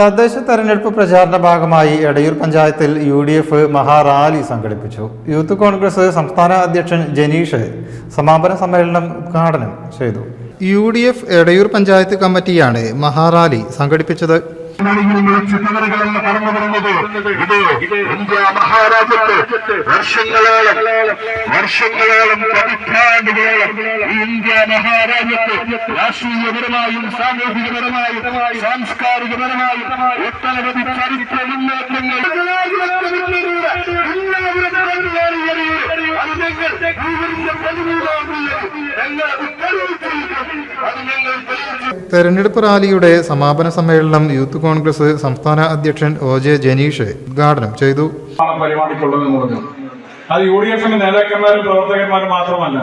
തദ്ദേശ തെരഞ്ഞെടുപ്പ് പ്രചാരണ ഭാഗമായി എടയൂർ പഞ്ചായത്തിൽ യു ഡി എഫ് മഹാറാലി സംഘടിപ്പിച്ചു. യൂത്ത് കോൺഗ്രസ് സംസ്ഥാന അധ്യക്ഷൻ ജനീഷ് സമാപന സമ്മേളനം ഉദ്ഘാടനം ചെയ്തു. U D F Edayur panchayat കമ്മിറ്റിയാണ് മഹാറാലി സംഘടിപ്പിച്ചത്. ചിന്തകളെല്ലാം പറഞ്ഞു വരുന്നത് ഇത് ഇന്ത്യ മഹാരാജ്യത്ത് വർഷങ്ങളോളം വർഷങ്ങളോളം പതിറ്റാണ്ടുകളോളം ഇന്ത്യ മഹാരാജ്യത്ത് രാഷ്ട്രീയപരമായും സാമൂഹികപരമായും സാംസ്കാരികപരമായും ഒട്ടനവധി ചരിത്ര മുന്നേറ്റങ്ങൾ അത് ഞങ്ങൾ പതിമൂന്നാമില്ല ഞങ്ങൾ അത് തെളിയിച്ചിരിക്കും അത് തെരഞ്ഞെടുപ്പ് റാലിയുടെ സമാപന സമ്മേളനം യൂത്ത് കോൺഗ്രസ് സംസ്ഥാന അധ്യക്ഷൻ ഒ ജെ ജനീഷ് ഉദ്ഘാടനം ചെയ്തു. അത് യു ഡി എഫിന്റെ നേതാക്കന്മാരും പ്രവർത്തകന്മാരും മാത്രമല്ല.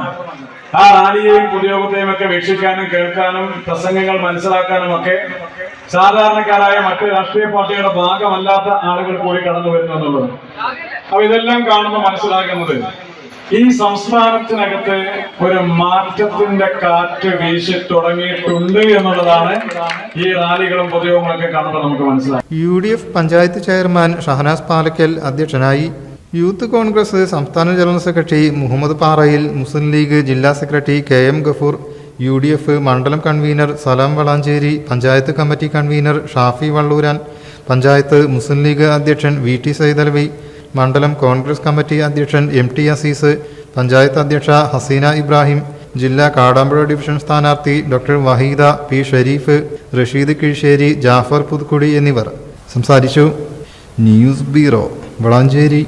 ആ റാലിയെയും പൊതുയോഗത്തെയും ഒക്കെ വീക്ഷിക്കാനും കേൾക്കാനും പ്രസംഗങ്ങൾ മനസ്സിലാക്കാനും ഒക്കെ സാധാരണക്കാരായ മറ്റ് രാഷ്ട്രീയ പാർട്ടികളുടെ ഭാഗമല്ലാത്ത ആളുകൾ കൂടി കടന്നു വരുന്നു എന്നുള്ളത്. അപ്പൊ ഇതെല്ലാം കാണുമ്പോൾ മനസ്സിലാക്കുന്നത് ഈ സംസ്ഥാനത്തിനകത്ത് ഒരു മാറ്റത്തിന്റെ കാറ്റ് വീശി തുടങ്ങിയിട്ടുണ്ട് എന്നുള്ളതാണ് ഈ റാലികളും പൊതുയോഗങ്ങളൊക്കെ കാണുമ്പോൾ നമുക്ക് മനസ്സിലാക്കാം U D F panchayat chairman Shahanas Palakkal അധ്യക്ഷനായി യൂത്ത് കോൺഗ്രസ് സംസ്ഥാന general secretary Muhammad Parayil Muslim League ജില്ലാ secretary K M Gafoor U D F മണ്ഡലം convener Salam Valanchery panchayat committee convener Shafi Valluran panchayat Muslim League അധ്യക്ഷൻ V T Saithalavi മണ്ഡലം Congress committee അധ്യക്ഷൻ M T Azeez panchayat അധ്യക്ഷ ഹസീന ഇബ്രാഹിം ജില്ലാ Kadampuzha division സ്ഥാനാർത്ഥി doctor Waheeda P Sharif Rasheed Kizhissery Jafar Puthukkudi എന്നിവർ. സംസാരിച്ചു. News bureau Valanchery.